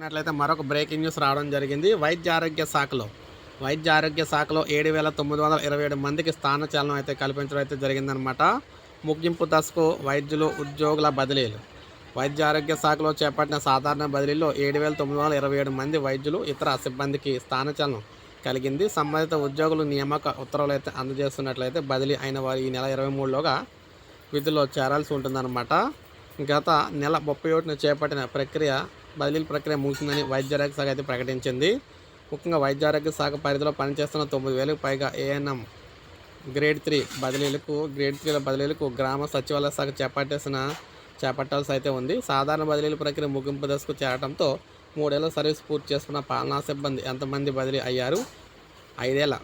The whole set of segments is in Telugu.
చూసుకున్నట్లయితే మరొక బ్రేకింగ్ న్యూస్ రావడం జరిగింది. వైద్య ఆరోగ్య శాఖలో వైద్య ఆరోగ్య శాఖలో ఏడు వేల తొమ్మిది వందల ఇరవై ఏడు మందికి స్థానచలనం అయితే కల్పించడం అయితే జరిగిందనమాట ముగింపు దశకు వైద్యులు ఉద్యోగుల బదిలీలు. వైద్య ఆరోగ్య శాఖలో చేపట్టిన సాధారణ బదిలీలో ఏడు వేల తొమ్మిది వందల ఇరవై ఏడు మంది వైద్యులు ఇతర సిబ్బందికి స్థానచలనం కలిగింది. సంబంధిత ఉద్యోగులు నియామక ఉత్తర్వులు అయితే అందజేస్తున్నట్లయితే బదిలీ అయిన వారు ఈ నెల ఇరవై మూడులోగా విధుల్లో చేరాల్సి ఉంటుందన్నమాట. గత నెల ముప్పై ఒకటిన చేపట్టిన ప్రక్రియ బదిలీ ప్రక్రియ ముగిసిందని వైద్య ఆరోగ్య శాఖ అయితే ప్రకటించింది. ముఖ్యంగా వైద్య ఆరోగ్య శాఖ పరిధిలో పనిచేస్తున్న తొమ్మిది వేలకు పైగా ఏఎన్ఎం గ్రేడ్ త్రీ బదిలీలకు గ్రేడ్ త్రీల బదిలీలకు గ్రామ సచివాలయ శాఖ చేపట్టేసిన చేపట్టాల్సి అయితే ఉంది. సాధారణ బదిలీల ప్రక్రియ ముగింపు దశకు చేరడంతో మూడేళ్ళ సర్వీస్ పూర్తి చేసుకున్న పాలనా సిబ్బంది ఎంతమంది బదిలీ అయ్యారు? ఐదేళ్ళ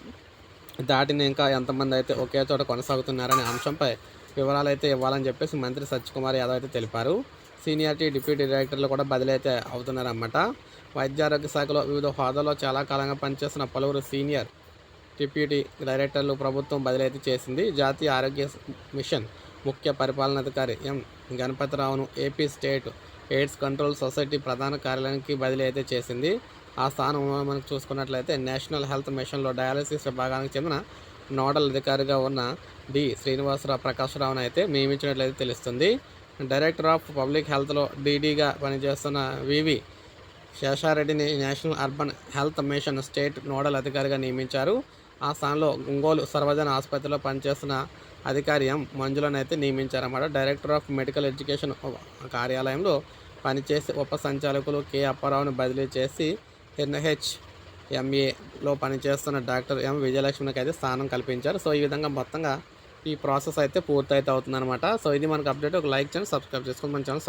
దాటిన ఇంకా ఎంతమంది అయితే ఒకే చోట కొనసాగుతున్నారనే అంశంపై వివరాలు అయితే ఇవ్వాలని చెప్పేసి మంత్రి సత్యకుమార్ యాదవ్ అయితే తెలిపారు. సీనియారిటీ డిప్యూటీ డైరెక్టర్లు కూడా బదిలీ అయితే అవుతున్నారన్నమాట. వైద్య ఆరోగ్య శాఖలో వివిధ హోదాలో చాలా కాలంగా పనిచేస్తున్న పలువురు సీనియర్ డిప్యూటీ డైరెక్టర్లు ప్రభుత్వం బదిలీ అయితే చేసింది. జాతీయ ఆరోగ్య మిషన్ ముఖ్య పరిపాలనాధికారి M. గణపతిరావును AP state AIDS control society ప్రధాన కార్యాలయానికి బదిలీ అయితే చేసింది. ఆ స్థానం మనం చూసుకున్నట్లయితే నేషనల్ హెల్త్ మిషన్లో డయాలసిస్ విభాగానికి చెందిన నోడల్ అధికారిగా ఉన్న డి. శ్రీనివాసరావు ప్రకాశ్రావును అయితే నియమించినట్లయితే తెలుస్తుంది. డైరెక్టర్ ఆఫ్ పబ్లిక్ హెల్త్లో డీడీగా పనిచేస్తున్న వివి శేషారెడ్డిని national urban health mission state nodal అధికారిగా నియమించారు. ఆ స్థానంలో ఒంగోలు సర్వజన ఆసుపత్రిలో పనిచేస్తున్న అధికారి ఎం. మంజులను అయితే నియమించారన్నమాట. డైరెక్టర్ ఆఫ్ మెడికల్ ఎడ్యుకేషన్ కార్యాలయంలో పనిచేసే ఉప సంచాలకులు కె. అప్పారావును బదిలీ చేసి ఎన్హెచ్ ఎంఏలో పనిచేస్తున్న డాక్టర్ ఎం. విజయలక్ష్మికి అయితే స్థానం కల్పించారు. సో ఈ విధంగా మొత్తంగా ఈ ప్రాసెస్ అయితే పూర్తయితే అవుతుందన్నమాట. సో ఇది మనకు అప్డేట్. ఒక లైక్ చేయండి సబ్స్క్రైబ్ చేసుకొని మన ఛానల్